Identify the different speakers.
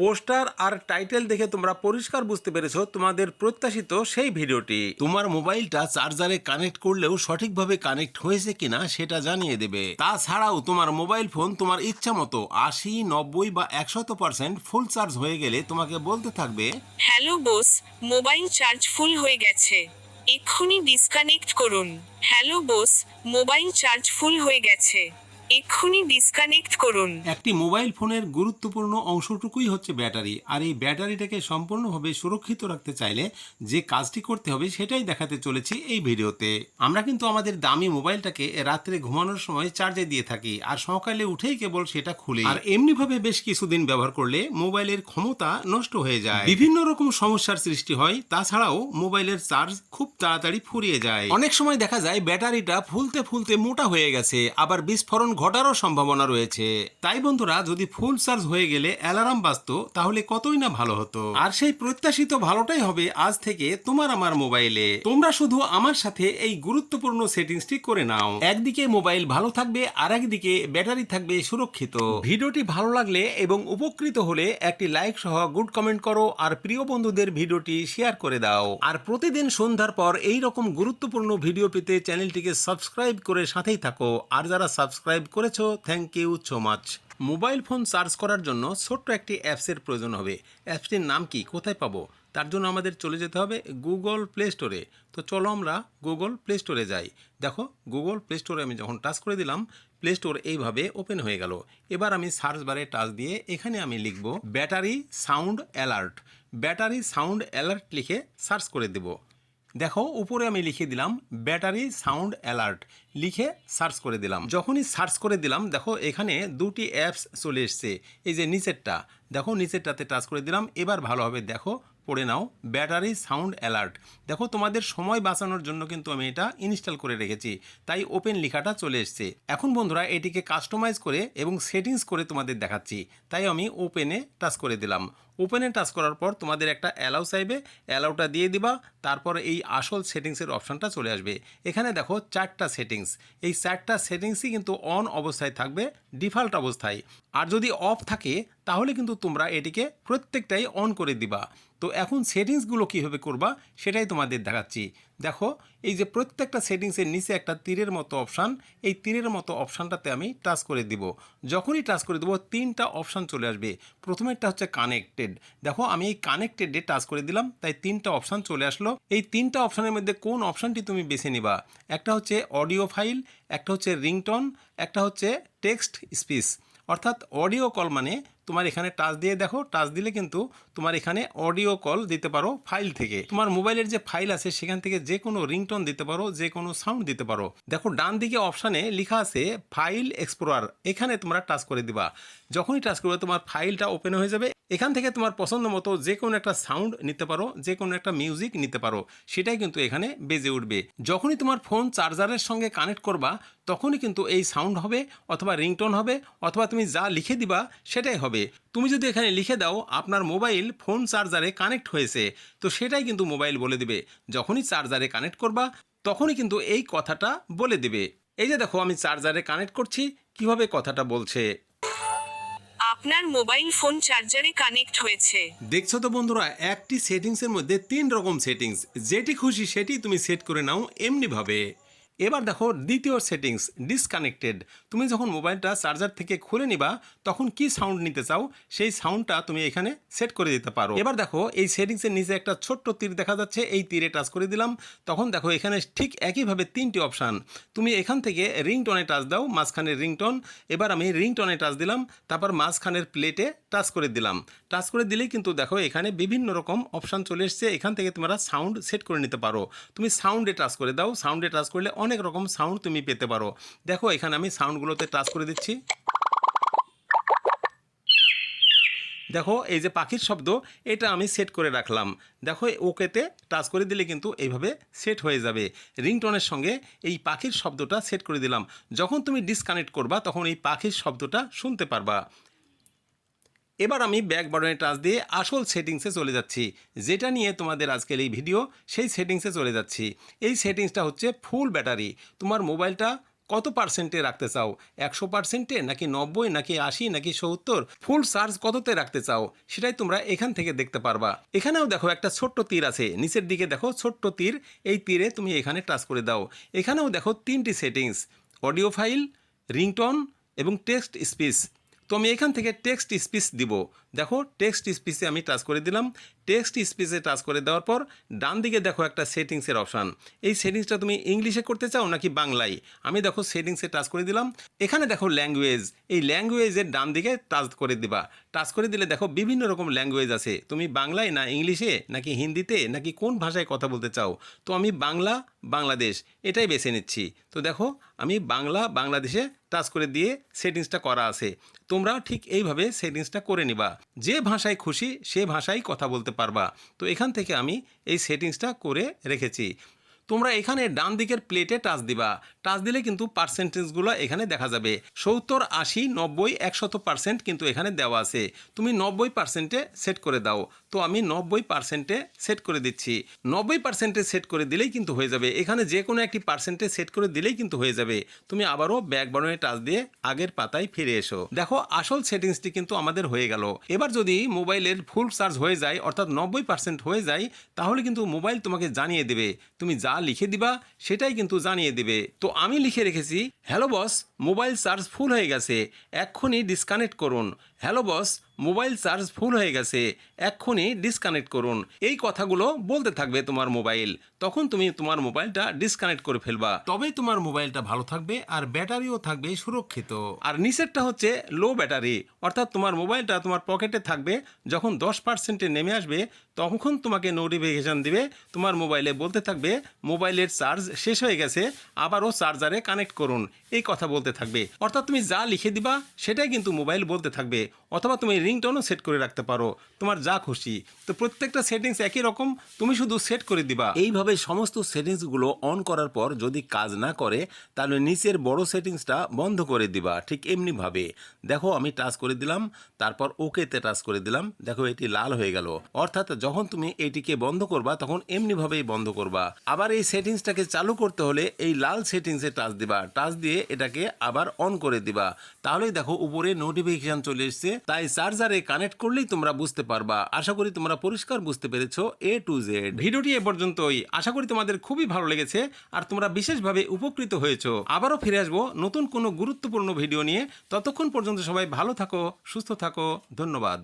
Speaker 1: Poster আর title দেখে তোমরা পরিষ্কার বুঝতে পেরেছ তোমাদের প্রত্যাশিত সেই ভিডিওটি। তোমার মোবাইলটা চার্জারে কানেক্ট করলেও সঠিকভাবে কানেক্ট হয়েছে কিনা সেটা জানিয়ে দেবে। তাছাড়াও তোমার মোবাইল ফোন তোমার ইচ্ছা মতো আশি, নব্বই বা একশত পার্সেন্ট ফুল চার্জ হয়ে গেলে তোমাকে বলতে থাকবে,
Speaker 2: hello boss, mobile charge full হয়ে গেছে। এক্ষুনি ডিসকানেক্ট করুন। Hello boss, mobile charge full হয়ে গেছে। এক্ষুনি ডিসকানেক্ট করুন।
Speaker 1: একটি মোবাইল ফোনের গুরুত্বপূর্ণ অংশটুকুই হচ্ছে ব্যাটারি, আর এই ব্যাটারিটাকে সম্পূর্ণভাবে সুরক্ষিত রাখতে চাইলে যে কাজটি করতে হবে সেটাই দেখাতে চলেছি এই ভিডিওতে। আমরা কিন্তু আমাদের দামি মোবাইলটাকে রাত্রে ঘুমানোর সময় চার্জে দিয়ে থাকি, আর সকালে উঠেই কেবল সেটা খুলে। আর এমনিভাবে বেশ কিছুদিন ব্যবহার করলে মোবাইলের ক্ষমতা নষ্ট হয়ে যায়। বিভিন্ন রকম সমস্যার সৃষ্টি হয়, তাছাড়াও মোবাইলের চার্জ খুব তাড়াতাড়ি ফুরিয়ে যায়। অনেক সময় দেখা যায় ব্যাটারিটা ফুলতে ফুলতে মোটা হয়ে গেছে, আবার বিস্ফোরণ ঘটারও সম্ভাবনা রয়েছে। তাই বন্ধুরা, যদি ফুল চার্জ হয়ে গেলে অ্যালার্ম বাজতো, তাহলে কতই না ভালো হতো। আর সেই প্রত্যাশিত ভালোটাই হবে আজ থেকে তোমার আমার মোবাইলে। তোমরা শুধু আমার সাথে এই গুরুত্বপূর্ণ সেটিংসটি করে নাও। একদিকে মোবাইল ভালো থাকবে আর একদিকে ব্যাটারি থাকবে সুরক্ষিত। ভিডিওটি ভালো লাগলে এবং উপকৃত হলে একটি লাইক সহ গুড কমেন্ট করো আর প্রিয় বন্ধুদের ভিডিওটি শেয়ার করে দাও। আর প্রতিদিন সন্ধ্যার পর এই রকম গুরুত্বপূর্ণ ভিডিও পেতে চ্যানেলটিকে সাবস্ক্রাইব করে সাথেই থাকো। আর যারা সাবস্ক্রাইব করেছ thank you so much mobile phone charge করার জন্য ছোট্ট একটি অ্যাপসের প্রয়োজন হবে। অ্যাপসটির নাম কি? কোথায় পাবো? তার জন্য আমাদের চলে যেতে হবে গুগল প্লে স্টোরে তো চলো আমরা গুগল প্লে স্টোরে যাই। দেখো গুগল প্লে স্টোরে আমি যখন টাচ করে দিলাম প্লে স্টোর এইভাবে ওপেন হয়ে গেল। এবার আমি সার্চ বারে টাচ দিয়ে এখানে আমি লিখব battery sound alert battery sound alert লিখে সার্চ করে দেবো। দেখো, উপরে আমি লিখে দিলাম ব্যাটারি সাউন্ড অ্যালার্ট লিখে সার্চ করে দিলাম। যখনই সার্চ করে দিলাম, দেখো, এখানে দুটি অ্যাপস চলে এসছে। এই যে নিচেরটা, দেখো, নিচেরটাতে টাচ করে দিলাম। এবার ভালোভাবে দেখো, পড়ে নাও ব্যাটারি সাউন্ড অ্যালার্ট দেখো, তোমাদের সময় বাঁচানোর জন্য কিন্তু আমি এটা ইনস্টল করে রেখেছি, তাই ওপেন লেখাটা চলে এসছে। এখন বন্ধুরা, এটিকে কাস্টমাইজ করে এবং সেটিংস করে তোমাদের দেখাচ্ছি, তাই আমি ওপেনে টাচ করে দিলাম। ওপেনে টাচ করার পর তোমাদের একটা অ্যালাউ চাইবে। অ্যালাউটা দিয়ে দিবা, তারপর এই আসল সেটিংসের অপশানটা চলে আসবে। এখানে দেখো চারটা সেটিংস এই চারটা সেটিংসই কিন্তু অন অবস্থায় থাকবে ডিফল্ট অবস্থায়। আর যদি অফ থাকে, তাহলে কিন্তু তোমরা এটিকে প্রত্যেকটাই অন করে দিবা। তো এখন সেটিংসগুলো কীভাবে করবা, সেটাই তোমাদের দেখাচ্ছি। দেখো, এই যে প্রত্যেকটা সেটিংসের নিচে একটা তীরের মতো অপশান এই তীরের মতো অপশানটাতে আমি টাচ করে দিব। যখনই টাচ করে দেবো, তিনটা অপশান চলে আসবে। প্রথমেরটা হচ্ছে কানেক্টেড দেখো, আমি এই কানেক্টেডে টাচ করে দিলাম, তাই তিনটা অপশান চলে আসলো। এই তিনটা অপশানের মধ্যে কোন অপশানটি তুমি বেছে নিবা? একটা হচ্ছে অডিও ফাইল একটা হচ্ছে রিংটন একটা হচ্ছে টেক্সট স্পিচ অর্থাৎ অডিও কল মানে তোমার এখানে টাচ দিয়ে দেখো টাচ দিলে কিন্তু তোমার এখানে অডিও কল দিতে পারো ফাইল থেকে। তোমার মোবাইলের যে ফাইল আছে, সেখান থেকে যে কোনো রিংটোন দিতে পারো, যে কোনো সাউন্ড দিতে পারো। দেখো, ডান দিকে অপশানে লেখা আছে ফাইল এক্সপ্লোরার এখানে তোমরা টাচ করে দিবা। যখনই টাচ করবে, তোমার ফাইলটা ওপেন হয়ে যাবে। এখান থেকে তোমার পছন্দ মতো যে কোনো একটা সাউন্ড নিতে পারো, যে কোনো একটা মিউজিক নিতে পারো। সেটাই কিন্তু এখানে বেজে উঠবে। যখনই তোমার ফোন চার্জারের সঙ্গে কানেক্ট করবা, তখনই কিন্তু এই সাউন্ড হবে, অথবা রিংটোন হবে, অথবা তুমি যা লিখে দিবা, সেটাই হবে। তুমি যদি এখানে লিখে দাও আপনার মোবাইল ফোন চার্জারে কানেক্ট হয়েছে তো সেটাই কিন্তু মোবাইল বলে দিবে। যখনই চার্জারে কানেক্ট করবা তখনই কিন্তু এই কথাটা বলে দিবে। এই যে দেখো আমি চার্জারে কানেক্ট করছি কীভাবে কথাটা বলছে?
Speaker 2: আপনার মোবাইল ফোন চার্জারে কানেক্ট হয়েছে।
Speaker 1: দেখছ তো বন্ধুরা একটি সেটিংসের মধ্যে তিন রকম সেটিংস। যেটি খুশি সেটি তুমি সেট করে নাও এমনিভাবে। এবার দেখো দ্বিতীয় সেটিংস ডিসকানেক্টেড তুমি যখন মোবাইলটা চার্জার থেকে খুলে নিবা, তখন কি সাউন্ড নিতে চাও, সেই সাউন্ডটা তুমি এখানে সেট করে দিতে পারো। এবার দেখো এই সেটিংসের নিচে একটা ছোট্ট তীর দেখা যাচ্ছে, এই তীরে টাচ করে দিলাম। তখন দেখো এখানে ঠিক একইভাবে তিনটি অপশান তুমি এখান থেকে রিংটনে টাচ দাও মাঝখানের রিংটন এবার আমি রিংটনে টাচ দিলাম, তারপর মাঝখানের প্লেটে টাচ করে দিলাম। টাচ করে দিলেই কিন্তু দেখো এখানে বিভিন্ন রকম অপশান চলে এসছে। এখান থেকে তোমরা সাউন্ড সেট করে নিতে পারো। তুমি সাউন্ডে টাচ করে দাও। সাউন্ডে টাচ করলে অনেক রকম সাউন্ড তুমি পেতে পারো। দেখো এখানে আমি সাউন্ডগুলোতে টাচ করে দিচ্ছি। দেখো এই যে পাখির শব্দ, এটা আমি সেট করে রাখলাম। দেখো ওকেতে টাচ করে দিলে কিন্তু এইভাবে সেট হয়ে যাবে। রিংটনের সঙ্গে এই পাখির শব্দটা সেট করে দিলাম। যখন তুমি ডিসকানেক্ট করবা, তখন এই পাখির শব্দটা শুনতে পারবা। এবার আমি ব্যাক বাটনে টাচ দিয়ে আসল সেটিংসে চলে যাচ্ছি। যেটা নিয়ে তোমাদের আজকের এই ভিডিও, সেই সেটিংসে চলে যাচ্ছি। এই সেটিংসটা হচ্ছে ফুল ব্যাটারি। তোমার মোবাইলটা কত পার্সেন্টে রাখতে চাও? একশো পার্সেন্টে নাকি নব্বই, নাকি আশি, নাকি সত্তর? ফুল চার্জ কততে রাখতে চাও? সেটাই তোমরা এখান থেকে দেখতে পারবা। এখানেও দেখো একটা ছোট্ট তীর আছে। নিচের দিকে দেখো ছোট্ট তীর। এই তীরে তুমি এখানে টাচ করে দাও। এখানেও দেখো তিনটি সেটিংস। অডিও ফাইল, রিংটন এবং টেক্সট স্পিচ। তো আমি এখান থেকে টেক্সট স্পিচ দিব। দেখো টেক্সট স্পিচে আমি টাচ করে দিলাম। টেক্সট স্পিচে টাচ করে দেওয়ার পর, ডান দিকে দেখো একটা সেটিংসের অপশান এই সেটিংসটা তুমি ইংলিশে করতে চাও নাকি বাংলায়? আমি দেখো সেটিংসে টাচ করে দিলাম। এখানে দেখো ল্যাঙ্গুয়েজ এই ল্যাঙ্গুয়েজের ডান দিকে টাচ করে দিবা। টাচ করে দিলে দেখো বিভিন্ন রকম ল্যাঙ্গুয়েজ আছে। তুমি বাংলায় না ইংলিশে নাকি হিন্দিতে, নাকি কোন ভাষায় কথা বলতে চাও? তো আমি বাংলা, বাংলাদেশ, এটাই বেছে নিচ্ছি। তো দেখো, আমি বাংলা, বাংলাদেশে টাচ করে দিয়ে সেটিংসটা করা আছে। তোমরাও ঠিক এইভাবে সেটিংসটা করে নিবা। যে ভাষায় খুশি, সে ভাষায় কথা বলতে পারবা। তো এখান থেকে আমি এই সেটিংসটা করে রেখেছি। তোমরা এখানে ডান দিকের প্লেটে টাচ দিবা। টাচ দিলে কিন্তু পার্সেন্টেজগুলো এখানে দেখা যাবে। সত্তর, আশি, নব্বই, একশত পার্সেন্ট কিন্তু এখানে দেওয়া আছে। তুমি নব্বই পার্সেন্টে সেট করে দাও। তো আমি নব্বই পার্সেন্টে সেট করে দিচ্ছি। নব্বই পার্সেন্টে সেট করে দিলেই কিন্তু হয়ে যাবে। এখানে যে কোনো একটি পার্সেন্টে সেট করে দিলেই কিন্তু হয়ে যাবে। তুমি আবারও ব্যাক বাটনে টাচ দিয়ে আগের পাতায় ফিরে এসো। দেখো, আসল সেটিংসটি কিন্তু আমাদের হয়ে গেল। এবার যদি মোবাইলের ফুল চার্জ হয়ে যায়, অর্থাৎ নব্বই পার্সেন্ট হয়ে যায়, তাহলে কিন্তু মোবাইল তোমাকে জানিয়ে দেবে। তুমি যা লিখে দিবা, সেটাই কিন্তু জানিয়ে দেবে। তো আমি লিখে রেখেছি, hello boss, mobile charge full হয়ে গেছে। এক্ষুনি ডিসকানেক্ট করুন। Hello boss, mobile charge full হয়ে গেছে, এক্ষুনি ডিসকানেক্ট করুন। এই কথাগুলো বলতে থাকবে তোমার মোবাইল। তখন তুমি তোমার মোবাইলটা ডিসকানেক্ট করে ফেলবা। তবেই তোমার মোবাইলটা ভালো থাকবে আর ব্যাটারিও থাকবে সুরক্ষিত। আর নিচেরটা হচ্ছে লো ব্যাটারি। অর্থাৎ তোমার মোবাইলটা তোমার পকেটে থাকবে, যখন দশ পার্সেন্টে নেমে আসবে, তখন তোমাকে নোটিফিকেশান দিবে, তোমার মোবাইলে বলতে থাকবে, মোবাইলের চার্জ শেষ হয়ে গেছে, আবারও চার্জারে কানেক্ট করুন। এই কথা বলতে থাকবে। অর্থাৎ তুমি যা লিখে দিবা, সেটাই কিন্তু মোবাইল বলতে থাকবে। say অথবা তুমি রিংটোনও সেট করে রাখতে পারো, তোমার যা খুশি। তো প্রত্যেকটা সেটিংস একই রকম, তুমি শুধু সেট করে দিবা। এইভাবে সমস্ত সেটিংসগুলো অন করার পর যদি কাজ না করে, তাহলে নিচের বড় সেটিংসটা বন্ধ করে দিবা, ঠিক এমনিভাবে। দেখো, আমি টাচ করে দিলাম, তারপর ওকেতে টাচ করে দিলাম, দেখো এটি লাল হয়ে গেল। অর্থাৎ যখন তুমি এটিকে বন্ধ করবা, তখন এমনিভাবেই বন্ধ করবা। আবার এই সেটিংসটাকে চালু করতে হলে এই লাল সেটিংসে টাচ দিবা। টাচ দিয়ে এটাকে আবার অন করে দিবা। তাহলেই দেখো, উপরে নোটিফিকেশান চলে এসছে তাই চার্জারে কানেক্ট করলেই তোমরা বুঝতে পারবা। আশা করি তোমরা পরিষ্কার বুঝতে পেরেছ এ টু জেড ভিডিওটি এ পর্যন্তই। আশা করি তোমাদের খুবই ভালো লেগেছে আর তোমরা বিশেষভাবে উপকৃত হয়েছো। আবারও ফিরে আসব নতুন কোনো গুরুত্বপূর্ণ ভিডিও নিয়ে। ততক্ষণ পর্যন্ত সবাই ভালো থাকো, সুস্থ থাকো। ধন্যবাদ।